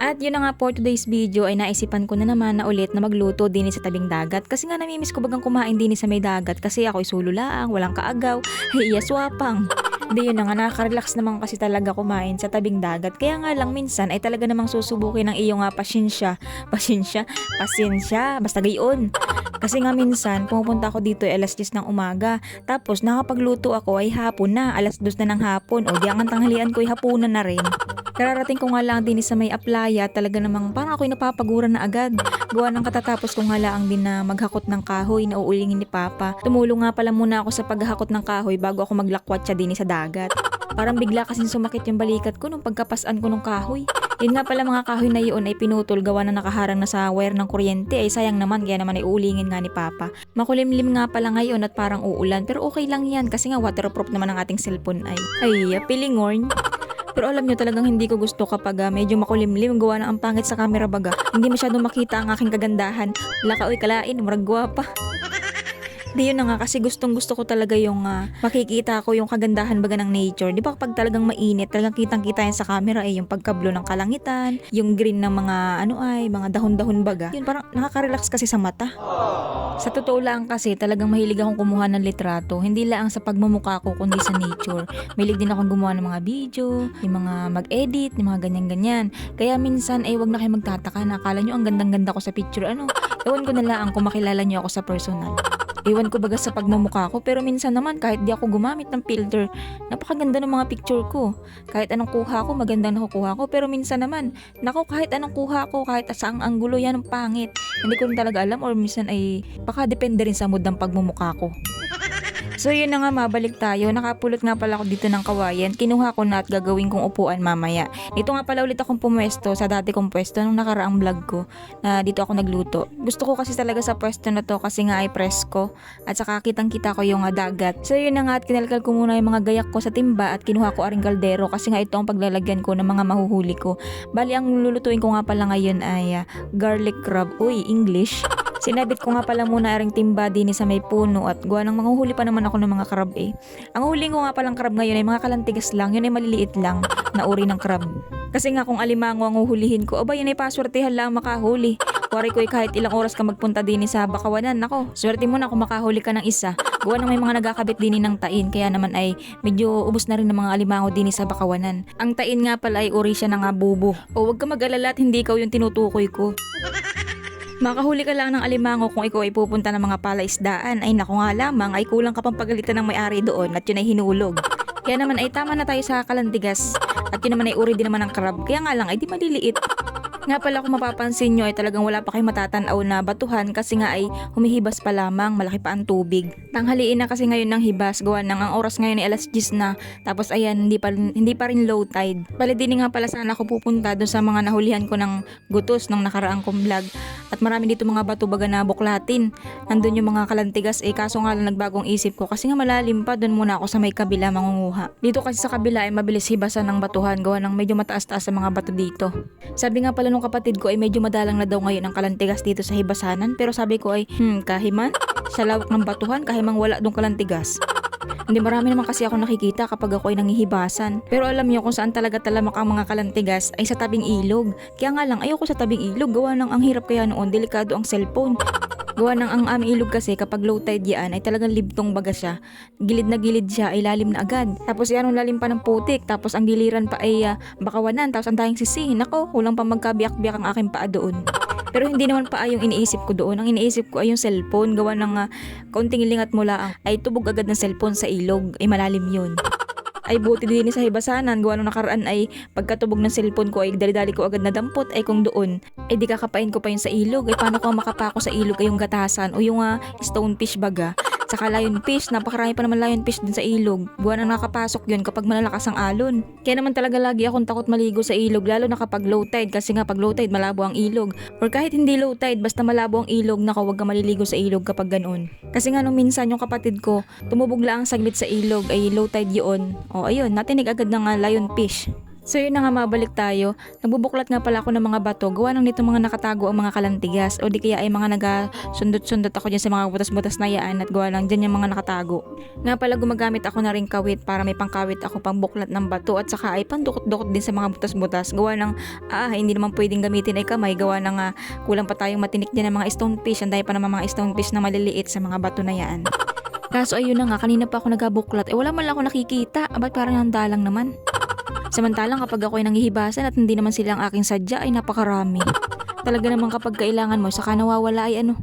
At yun na nga for today's video ay naisipan ko na naman na ulit na magluto din sa tabing dagat. Kasi nga namimiss ko bagang kumain din sa may dagat kasi ako isululaang, walang kaagaw, hiya Hindi yun na nga, nakaka-relax naman kasi talaga kumain sa tabing dagat. Kaya nga lang minsan ay talaga namang susubukin ng iyong nga pasyensya. Pasyensya? Pasyensya? Basta gayon. Kasi nga minsan, pumupunta ako dito ay alas 10 ng umaga. Tapos nakapagluto ako ay hapon na, alas 2 na ng hapon. O di ang tanghalian ko ay hapunan na rin. Kararating ko nga lang din sa may aplaya, talaga namang parang ako'y napapagura na agad. Gawa ng katatapos ko nga lang din na maghakot ng kahoy na uulingin ni Papa. Tumulong nga pala muna ako sa paghakot ng kahoy bago ako maglakwat siya din sa dagat. Parang bigla kasing sumakit yung balikat ko nung pagkapasan ko ng kahoy. Yun nga pala mga kahoy na yun ay pinutol gawa na nakaharang na sa wire ng kuryente ay sayang naman kaya naman ay uulingin nga ni Papa. Makulimlim nga pala ngayon at parang uulan pero okay lang yan kasi nga waterproof naman ang ating cellphone ay. Ay, pilingorn. Pero alam nyo talagang hindi ko gusto kapag ah, medyo makulimlim gawa na ang pangit sa camera baga. Hindi masyado makita ang aking kagandahan. Wala ka, oy, kalain, murag gwapa. Di yun na nga kasi gustong gusto ko talaga yung ah, makikita ko yung kagandahan baga ng nature. Di ba kapag talagang mainit, talagang kitang kita yan sa camera eh, yung pagkablo ng kalangitan, yung green ng mga ano ay, mga dahon-dahon baga. Yun parang nakaka-relax kasi sa mata. Sa totoo lang kasi talagang mahilig akong kumuha ng litrato. Hindi lang sa pagmumukha ko kundi sa nature. Mahilig din akong gumawa ng mga video, yung mga mag-edit, yung mga ganyan-ganyan. Kaya minsan ay wag na kayo magtataka na akala nyo ang gandang-ganda ko sa picture. Ano? Ewan ko na lang kung makilala nyo ako sa personal. Iwan ko baga sa pagmumukha ko pero minsan naman kahit di ako gumamit ng filter, napakaganda ng mga picture ko. Kahit anong kuha ko, maganda na kukuha ko pero minsan naman, nako kahit anong kuha ko, kahit saang anggulo yan ang pangit. Hindi ko rin talaga alam or minsan ay baka depende rin sa mood ng pagmumukha ko. So yun na nga mabalik tayo. Nakapulot nga pala ako dito ng kawayan. Kinuha ko na at gagawin kong upuan mamaya. Dito nga pala ulit akong pumwesto sa dati kong pwesto nung nakaraang vlog ko na dito ako nagluto. Gusto ko kasi talaga sa pwesto na to kasi nga ay presko at saka kitang kita ko yung dagat. So yun na nga at kinalkal ko muna yung mga gayak ko sa timba at kinuha ko aring kaldero kasi nga ito ang paglalagyan ko ng mga mahuhuli ko. Bali ang lulutuin ko nga pala ngayon ay ah, garlic crab. Uy, English. Sinabit ko nga pala muna aring timba din sa may puno at gawa ng manguhuli pa naman ako ng mga crab eh. Ang huli ko nga palang crab ngayon ay mga kalantigas lang, yun ay maliliit lang na uri ng crab. Kasi nga kung alimango ang uhulihin ko, aba yun ay paswertehan lang makahuli. Kuwari ko kahit ilang oras ka magpunta din sa Bakawanan, nako, swerte mo na kung makahuli ka ng isa. Gawa ng may mga nagakabit din ng tain, kaya naman ay medyo ubos na rin ng mga alimango din sa Bakawanan. Ang tain nga pala ay uri siya ng abubo. O wag ka mag-alala at hindi ikaw yung tinutukoy ko. Makahuli ka lang ng alimango kung ikaw ay pupunta ng mga palaisdaan. Ay naku nga lamang, ay kulang ka pang pagalitan ng may-ari doon at yun ay hinulog. Kaya naman ay tama na tayo sa kalantigas. At yun naman ay uri din naman ng crab. Kaya nga lang ay di maliliit. Nga pala kung mapapansin nyo ay talagang wala pa kayo matatanaw na batuhan kasi nga ay humihibas pa lamang, malaki pa ang tubig. Tanghaliin na kasi ngayon ng hibas, gawa ng ang oras ngayon ay alas 10 na. Tapos ayan, hindi pa, hindi pa rin low tide. Bali din nga pala sana ako pupunta doon sa mga nahulihan ko ng gutos ng nakaraang kong vlog. At marami dito mga bato baga na buklatin. Nandun yung mga kalantigas eh kaso nga lang nagbagong isip ko kasi nga malalim pa doon muna ako sa may kabila mangunguha. Dito kasi sa kabila ay mabilis hibasan ng batuhan gawa ng medyo mataas-taas sa mga bato dito. Sabi nga pala nung kapatid ko ay medyo madalang na daw ngayon ang kalantigas dito sa hibasanan pero sabi ko ay hmm kahiman sa lawak ng batuhan kahimang wala dong kalantigas. Hindi marami naman kasi ako nakikita kapag ako ay nangihibasan. Pero alam niyo kung saan talaga talamak ang mga kalantigas ay sa tabing ilog. Kaya nga lang ayoko sa tabing ilog gawa ng ang hirap kaya noon delikado ang cellphone. Gawa ng ang aming ilog kasi kapag low tide yan ay talagang libtong baga siya. Gilid na gilid siya ay lalim na agad. Tapos yan ang lalim pa ng putik. Tapos ang giliran pa ay ah, bakawanan. Tapos ang dahing sisi. Nako, kulang pa magkabiyak-biyak ang aking paa doon. Pero hindi naman pa yung iniisip ko doon. Ang iniisip ko ay yung cellphone. Gawa ng uh, kaunting lingat mo lang ay tubog agad ng cellphone sa ilog. Ay malalim yun. Ay buti din sa hibasanan. Gawa nung nakaraan ay pagkatubog ng cellphone ko ay dali-dali ko agad na dampot. Ay kung doon ay di kakapain ko pa yun sa ilog. Ay paano ko makapako sa ilog ay yung gatasan o yung uh, stonefish baga. Saka lionfish, napakarami pa naman lionfish din sa ilog. Buwan ang nakapasok yun kapag malalakas ang alon. Kaya naman talaga lagi akong takot maligo sa ilog lalo na kapag low tide kasi nga pag low tide malabo ang ilog. Or kahit hindi low tide basta malabo ang ilog naka wag ka maliligo sa ilog kapag ganoon. Kasi nga nung minsan yung kapatid ko tumubog lang saglit sa ilog ay low tide yun. O ayun, natinig agad ng uh, lionfish. So yun na nga mabalik tayo. Nagbubuklat nga pala ako ng mga bato. Gawa ng nito mga nakatago ang mga kalantigas. O di kaya ay mga nagasundot-sundot ako dyan sa mga butas-butas na yaan at gawa lang dyan yung mga nakatago. Nga pala gumagamit ako na rin kawit para may pangkawit ako pang buklat ng bato at saka ay pandukot-dukot din sa mga butas-butas. Gawa ng ah hindi naman pwedeng gamitin ay kamay. Gawa ng ah, kulang pa tayong matinik dyan ng mga stonefish. Ang dahil pa naman mga stonefish na maliliit sa mga bato na yan. Kaso ayun na nga, kanina pa ako nagabuklat. Eh wala man lang ako nakikita. Abat parang handa lang naman. Samantalang kapag ako ay nanghihibasan at hindi naman sila ang aking sadya ay napakarami. Talaga naman kapag kailangan mo, saka nawawala ay ano.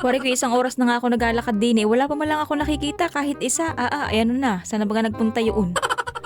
Wari ko isang oras na nga ako naglalakad din eh. Wala pa man lang ako nakikita kahit isa. Ah, ah, ano na. Sana ba nga nagpunta yun?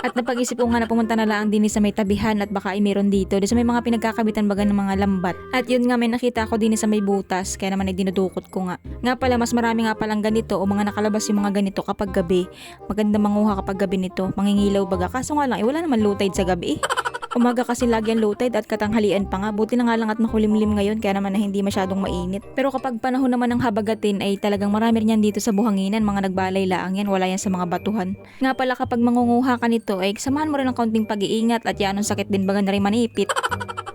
At napag-isip ko nga na pumunta na lang din sa may tabihan at baka ay meron dito. Di sa may mga pinagkakabitan baga ng mga lambat. At yun nga may nakita ako din sa may butas. Kaya naman ay dinudukot ko nga. Nga pala mas marami nga palang ganito o mga nakalabas yung mga ganito kapag gabi. Maganda manguha kapag gabi nito. Mangingilaw baga. Kaso nga lang, eh, wala naman low sa gabi eh. Umaga kasi lagi ang low tide at katanghalian pa nga. Buti na nga lang at makulimlim ngayon kaya naman na hindi masyadong mainit. Pero kapag panahon naman ng habagatin ay talagang marami rin yan dito sa buhanginan. Mga nagbalay laang yan. Wala yan sa mga batuhan. Nga pala kapag mangunguha ka nito ay samahan mo rin ng kaunting pag-iingat at yan ang sakit din baga na rin manipit.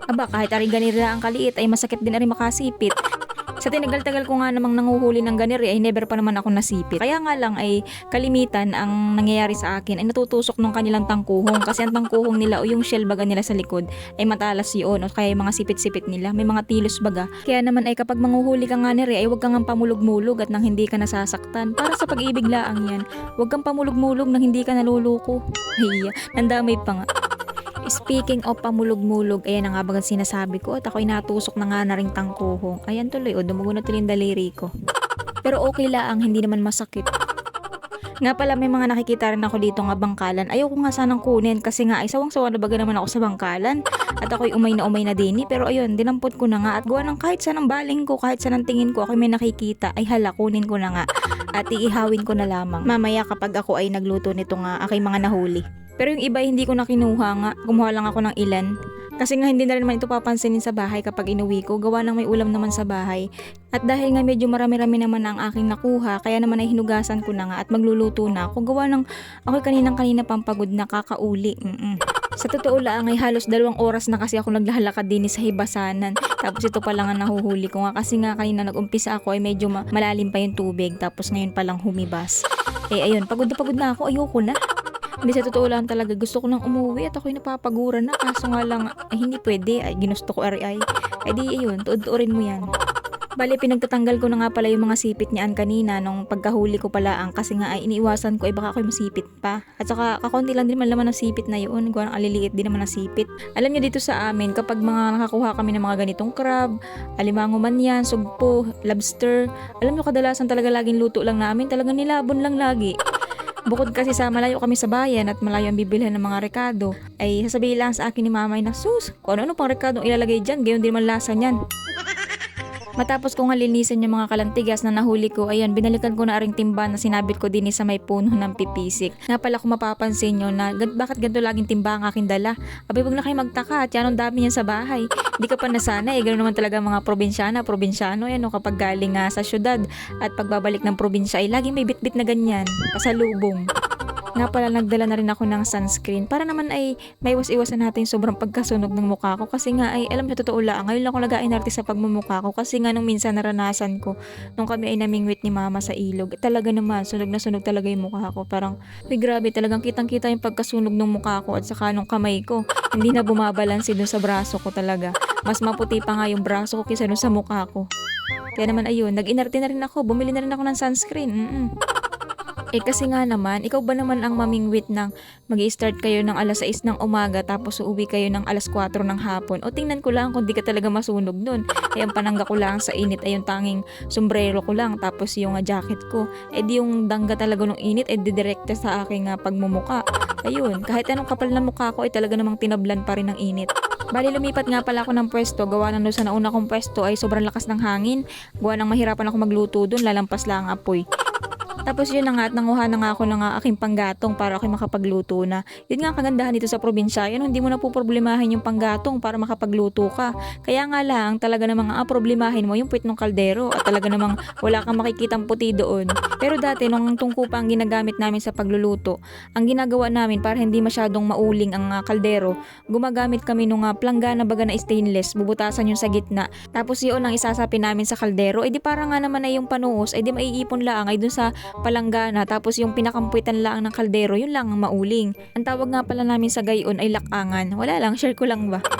Aba kahit aring ganira ang kaliit ay masakit din na rin makasipit. Sa tinagal-tagal ko nga namang nanguhuli ng ganiri ay never pa naman ako nasipit. Kaya nga lang ay kalimitan ang nangyayari sa akin ay natutusok ng kanilang tangkuhong kasi ang tangkuhong nila o yung shell baga nila sa likod ay matalas yun o kaya yung mga sipit-sipit nila may mga tilos baga. Kaya naman ay kapag manguhuli ka nga niri ay huwag kang ang pamulog-mulog at nang hindi ka nasasaktan. Para sa pag-ibig laang yan, huwag kang pamulog-mulog nang hindi ka naluluko. Ay, nandamay pa nga. Speaking of pamulog-mulog, ayan na nga bagang sinasabi ko at ako'y natusok na nga na ring tangkuhong. Ayan tuloy, o dumugo na tuloy yung daliri ko. Pero okay lang, hindi naman masakit. Nga pala may mga nakikita rin ako dito nga bangkalan. Ayoko nga sanang kunin kasi nga ay sawang-sawa na baga naman ako sa bangkalan. At ako'y umay na umay na din Pero ayun, dinampot ko na nga at gawa ng kahit saan ang baling ko, kahit saan ang tingin ko, ako may nakikita, ay hala, kunin ko na nga. At iihawin ko na lamang. Mamaya kapag ako ay nagluto nito nga aking mga nahuli. Pero yung iba hindi ko na kinuha nga. Kumuha lang ako ng ilan. Kasi nga hindi na rin naman ito papansinin sa bahay kapag inuwi ko. Gawa ng may ulam naman sa bahay. At dahil nga medyo marami-rami naman ang aking nakuha, kaya naman ay hinugasan ko na nga at magluluto na ako. Gawa ng ako'y kaninang-kanina pang pagod na kakauli. Mm-mm. Sa totoo lang ay halos dalawang oras na kasi ako naglalakad din sa hibasanan. Tapos ito pa lang ang nahuhuli ko nga kasi nga kanina nag-umpisa ako ay medyo ma- malalim pa yung tubig. Tapos ngayon pa lang humibas. Eh ayun, pagod na pagod na ako. Ayoko na. Hindi sa totoo lang talaga gusto ko nang umuwi at ako'y napapagura na kaso nga lang ay hindi pwede ay ginusto ko RI. Ay di ayun, tuod-tuorin mo yan. Bali, pinagtatanggal ko na nga pala yung mga sipit niyan kanina nung pagkahuli ko pala ang kasi nga ay iniiwasan ko ay baka ako'y masipit pa. At saka kakonti lang din man laman ng sipit na yun. Gawa ng aliliit din naman ng sipit. Alam niyo dito sa amin, kapag mga nakakuha kami ng mga ganitong crab, alimango man yan, sugpo, lobster, alam niyo kadalasan talaga laging luto lang namin. Talagang nilabon lang lagi. Bukod kasi sa malayo kami sa bayan at malayo ang bibilhan ng mga rekado, ay sasabihin lang sa akin ni mamay na sus, kung ano-ano pang rekado ilalagay dyan, gayon din man lasa niyan. Matapos kong halinisan yung mga kalantigas na nahuli ko, ayan, binalikan ko na ring timba na sinabit ko din sa may puno ng pipisik. Nga pala kung mapapansin nyo na bakit ganito laging timba ang aking dala. Abay, wag na kayo magtaka at yan ang dami niyan sa bahay. Hindi ka pa nasana eh, ganoon naman talaga mga probinsyana, probinsyano yan o kapag galing nga sa syudad at pagbabalik ng probinsya ay laging may bitbit na ganyan, pasalubong. Nga pala nagdala na rin ako ng sunscreen para naman ay may iwas-iwasan natin sobrang pagkasunog ng mukha ko. Kasi nga ay alam na totoo lang ngayon lang ako nag-ainarte sa pagmumukha ko. Kasi nga nung minsan naranasan ko nung kami ay namingwit ni mama sa ilog talaga naman sunog na sunog talaga yung mukha ko. Parang uy grabe talagang kitang kita yung pagkasunog ng mukha ko at saka nung kamay ko. Hindi na bumabalansi dun sa braso ko talaga. Mas maputi pa nga yung braso ko kaysa dun sa mukha ko. Kaya naman ayun nag-inarte na rin ako bumili na rin ako ng sunscreen mm eh kasi nga naman, ikaw ba naman ang mamingwit ng mag start kayo ng alas 6 ng umaga tapos uuwi kayo ng alas 4 ng hapon? O tingnan ko lang kung di ka talaga masunog nun. Eh ang panangga ko lang sa init ay yung tanging sombrero ko lang tapos yung uh, jacket ko. Eh di yung dangga talaga ng init eh didirekta sa aking uh, pagmumuka. Ayun, kahit anong kapal na mukha ko ay talaga namang tinablan pa rin ng init. Bali lumipat nga pala ako ng pwesto, gawa na sa nauna kong pwesto ay sobrang lakas ng hangin. Gawa nang mahirapan ako magluto doon, lalampas lang ang apoy. Tapos yun na nga at nanguha na nga ako ng ah, aking panggatong para ako makapagluto na. Yun nga kagandahan dito sa probinsya, yan hindi mo na po problemahin yung panggatong para makapagluto ka. Kaya nga lang talaga namang ah, problemahin mo yung puwit ng kaldero at talaga namang wala kang makikitang puti doon. Pero dati nung tungko pa ang ginagamit namin sa pagluluto, ang ginagawa namin para hindi masyadong mauling ang ah, kaldero, gumagamit kami nung uh, planggana baga na stainless, bubutasan yung sa gitna. Tapos yun ang isasapi namin sa kaldero, eh di para nga naman ay yung panuos, eh di maiipon lang ay dun sa palanggana. Tapos yung pinakampuitan lang ng kaldero, yun lang ang mauling. Ang tawag nga pala namin sa gayon ay lakangan. Wala lang, share ko lang ba?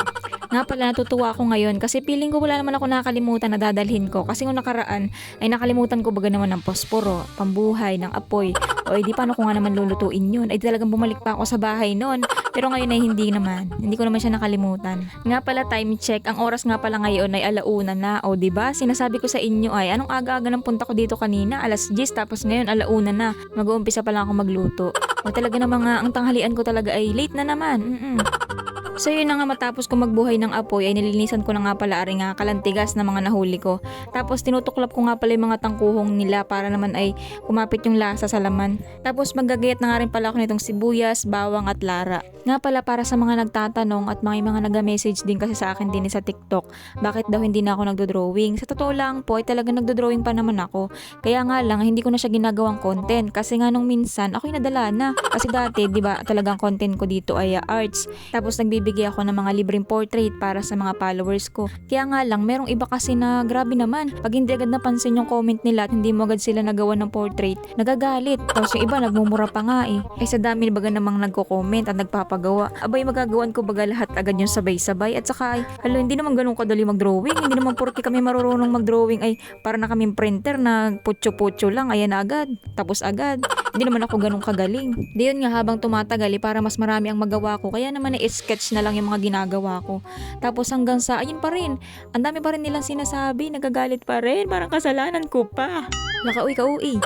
Nga pala natutuwa ako ngayon kasi feeling ko wala naman ako nakakalimutan na dadalhin ko kasi nung nakaraan ay nakalimutan ko baga naman ng posporo, pambuhay, ng apoy o edi paano ko nga naman lulutuin yun? Ay talagang bumalik pa ako sa bahay noon pero ngayon ay hindi naman. Hindi ko naman siya nakalimutan. Nga pala time check. Ang oras nga pala ngayon ay alauna na. O di ba? Sinasabi ko sa inyo ay anong aga-aga ng punta ko dito kanina? Alas 10 tapos ngayon alauna na. Mag-uumpisa pa lang ako magluto. O talaga namang nga ang tanghalian ko talaga ay late na naman. Mm-mm. So yun na nga matapos ko magbuhay ng apoy ay nilinisan ko na nga pala ari nga kalantigas na mga nahuli ko. Tapos tinutuklap ko nga pala yung mga tangkuhong nila para naman ay kumapit yung lasa sa laman. Tapos magagayat na nga rin pala ako nitong sibuyas, bawang at lara. Nga pala para sa mga nagtatanong at mga mga nag-message din kasi sa akin din sa TikTok, bakit daw hindi na ako nagdo-drawing? Sa totoo lang po ay talaga nagdo-drawing pa naman ako. Kaya nga lang hindi ko na siya ginagawang content kasi nga nung minsan ako'y nadala na. Kasi dati 'di ba talagang content ko dito ay uh, arts. Tapos nagbibigay ako ng mga libreng portrait para sa mga followers ko. Kaya nga lang merong iba kasi na grabe naman. Pag hindi agad napansin yung comment nila at hindi mo agad sila nagawa ng portrait, nagagalit. Tapos yung iba nagmumura pa nga eh. Ay sa dami baga namang nagko-comment at nagpapagawa. Abay magagawan ko baga lahat agad yung sabay-sabay. At saka ay, halo hindi naman ganun kadali mag-drawing. Hindi naman porke kami marunong mag-drawing ay para na kaming printer na putyo-putyo lang. Ayan agad. Tapos agad. Hindi naman ako ganun kagaling. Di yun nga habang tumatagal eh, para mas marami ang magawa ko. Kaya naman i-sketch na lang yung mga ginagawa ko. Tapos hanggang sa, ayun pa rin. Ang dami pa rin nilang sinasabi, nagagalit pa rin. Parang kasalanan ko pa. Nakauwi ka uwi.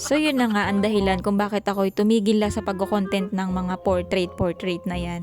So yun na nga ang dahilan kung bakit ako'y tumigil lang sa pagko-content ng mga portrait-portrait na yan.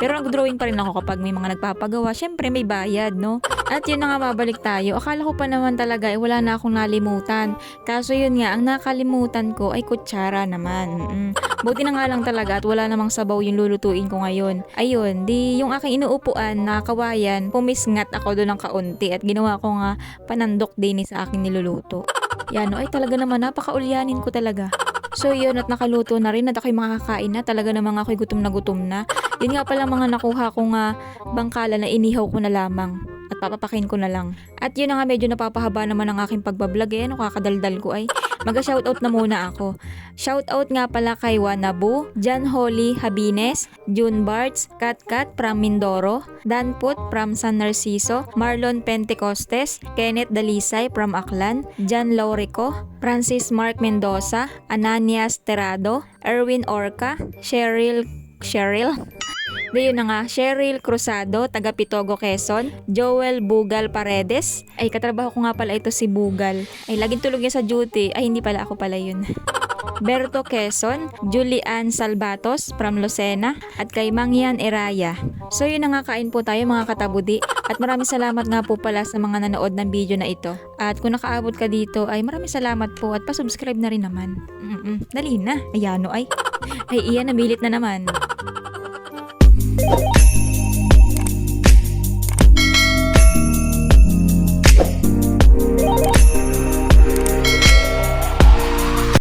Pero nag-drawing pa rin ako kapag may mga nagpapagawa. Syempre may bayad, no? At yun na nga babalik tayo. Akala ko pa naman talaga eh, wala na akong nalimutan. Kaso yun nga, ang nakalimutan ko ay kutsara naman. Mm. Buti na nga lang talaga at wala namang sabaw yung lulutuin ko ngayon. Ayun, di yung aking inuupuan na kawayan, pumisngat ako doon ng kaunti at ginawa ko nga panandok din sa aking niluluto. Yan, no, ay talaga naman napakaulyanin ko talaga. So yun at nakaluto na rin at ako'y makakain na. Talaga namang ako'y gutom na gutom na. Yun nga pala mga nakuha ko nga bangkala na inihaw ko na lamang at papapakin ko na lang. At yun na nga medyo napapahaba naman ang aking pagbablog eh. Ano kakadaldal ko ay. Maga-shoutout na muna ako. Shoutout nga pala kay Wanabu, Jan Holly Habines, June Barts, Kat Kat from Mindoro, Dan Put from San Narciso, Marlon Pentecostes, Kenneth Dalisay from Aklan, Jan Laurico, Francis Mark Mendoza, Ananias Terado, Erwin Orca, Cheryl Cheryl Yun na nga, Cheryl Cruzado, taga Pitogo, Quezon. Joel Bugal Paredes. Ay, katrabaho ko nga pala ito si Bugal. Ay, laging tulog yan sa duty. Ay, hindi pala ako pala yun. Berto Quezon, Julian Salvatos from Lucena, at kay Mangyan Eraya. So yun na nga kain po tayo mga katabudi. At maraming salamat nga po pala sa mga nanood ng video na ito. At kung nakaabot ka dito ay maraming salamat po at pasubscribe na rin naman. Mm-mm, dali na. Ayano ay. Ay iyan, nabilit na naman. you